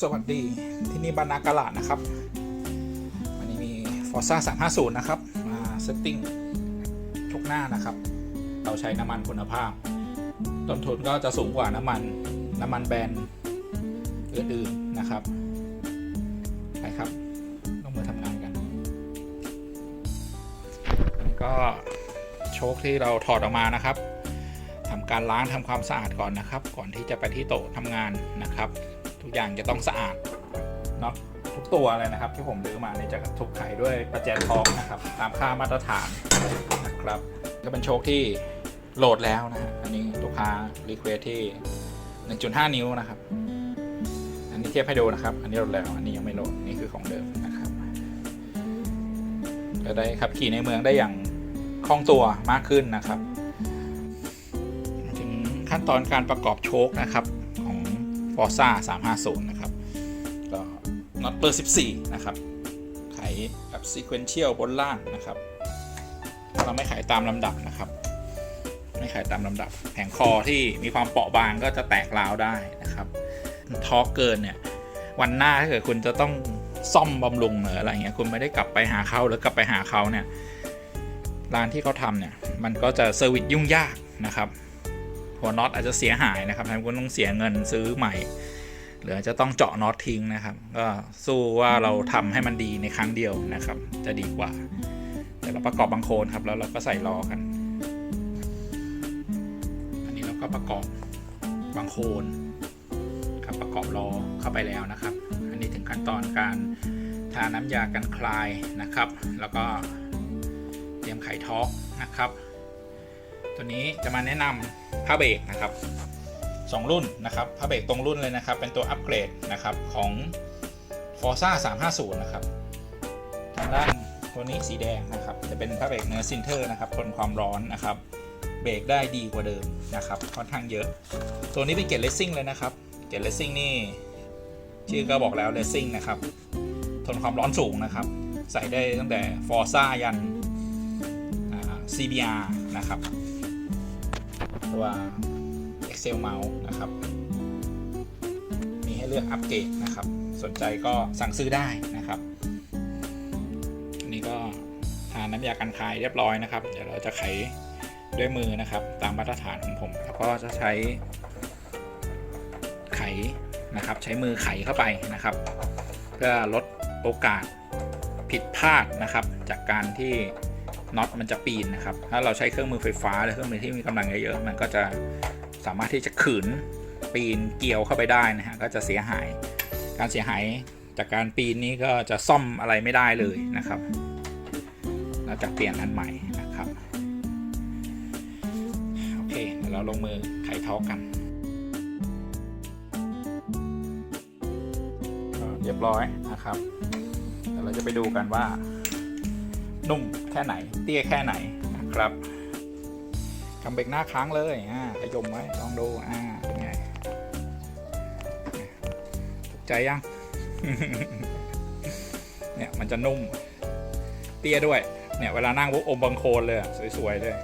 สวัสดีที่นี่บานนากาลาดนะครับ วันนี้มี Forza 350 นะครับ มาเซตติ้งชกหน้านะครับ เราใช้น้ำมันคุณภาพ ต้นทุนก็จะสูงกว่าน้ำมันน้ำมันแบรนด์อื่นๆนะครับไปครับลงมือทำงานกันนี่ก็โชคที่เราถอดออกมานะครับทำการล้างทำความสะอาดก่อนนะครับ ก่อนที่จะไปที่โต๊ะทำงานนะครับ ทุกอย่างจะต้องสะอาดเนาะทุกตัวเลยนะครับ ที่ผมซื้อมาเนี่ยจะถูกไขด้วยประแจทองนะครับ ตามค่ามาตรฐานนะครับ ก็เป็นโชคที่โหลดแล้วนะฮะอันนี้ลูกค้ารีเควสที่ 1.5 นิ้วนะครับ อันนี้เทียบให้ดูนะครับ อันนี้โหลดแล้ว อันนี้ยังไม่โหลดนี่คือของเดิมนะครับจะได้ขับขี่ในเมืองได้อย่างคล่องตัวมากขึ้นนะครับ ถึงขั้นตอนการประกอบโชคนะครับ ของ Forza 350 นะครับ ก็น็อตเบอร์ 14 นะครับ ไขแบบ sequential บนล่างนะครับ เราไม่ไขตามลำดับนะครับ ไม่ไขตามลำดับ แผงคอที่มีความเปราะบางก็จะแตกราวได้นะครับทอกเกินเนี่ย วันหน้าถ้าเกิดคุณจะต้องซ่อมบำรุงหรืออะไรเงี้ยคุณไม่ได้กลับไปหาเขาหรือกลับไปหาเขาเนี่ยร้านที่เขาทำเนี่ย มันก็จะเซอร์วิสยุ่งยากนะครับ หัวน็อตอาจจะเสียหายนะครับทำให้คุณต้องเสียเงินซื้อใหม่ หรือจะต้องเจาะน็อตทิ้งนะครับ ก็สู้ว่าเราทำให้มันดีในครั้งเดียวนะครับ จะดีกว่าเดี๋ยวเราประกอบบางโคนครับ แล้วเราก็ใส่ล้อกัน อันนี้เราก็ประกอบบางโคนครับประกอบล้อเข้าไปแล้วนะครับ อันนี้ถึงขั้นตอนการทาน้ำยากันคลายนะครับ แล้วก็เตรียมไขท็อกนะครับ ตัวนี้จะมาแนะนำผ้าเบรกนะครับ2 รุ่นนะครับผ้าเบรกตรงรุ่นเลยนะครับ เป็นตัวอัปเกรดนะครับของ Forza 350 นะครับทางด้านตัวนี้สีแดงนะครับ จะเป็นผ้าเบรกเนื้อซินเทอร์นะครับทนความร้อนนะครับ เบรกได้ดีกว่าเดิมนะครับค่อนข้างเยอะ ตัวนี้เป็นเกรดเลสซิ่งเลยนะครับ เกรดเลสซิ่งนี่ ชื่อก็บอกแล้วเลสซิ่งนะครับ ทนความร้อนสูงนะครับ ใส่ได้ตั้งแต่ Forza ยัน CBR นะครับ ตัว Excel Mouse นะครับ มีให้เลือกอัปเกรดนะครับ สนใจก็สั่งซื้อได้นะครับนนี้ก็ทาน้ำยากันคายเรียบร้อยนะครับ เดี๋ยวเราจะไขด้วยมือนะครับ ตามมาตรฐานของผม แล้วก็จะใช้ไขนะครับ ใช้มือไขเข้าไปนะครับ เพื่อลดโอกาสผิดพลาดนะครับ จากการที่ น็อตมันจะปีนนะครับ ถ้าเราใช้เครื่องมือไฟฟ้าหรือเครื่องมือที่มีกำลังเยอะๆมันก็จะสามารถที่จะขืนปีนเกี่ยวเข้าไปได้นะฮะก็จะเสียหาย การเสียหายจากการปีนนี้ก็จะซ่อมอะไรไม่ได้เลยนะครับ เราจะเปลี่ยนอันใหม่นะครับโอเคเดี๋ยวเราลงมือไขท้อกันเรียบร้อยนะครับเดี๋ยวเราจะไปดูกันว่า นุ่มแค่ไหน เตี้ยแค่ไหนนะครับคำเบรกหน้าค้างเลยอ่าขยมไว้ลองดูอ่าเป็นไงถูกใจยังเนี่ยมันจะนุ่ม เตี้ยด้วย เนี่ยเวลานั่งปุ๊บอมบังโคลนเลยสวยๆเลย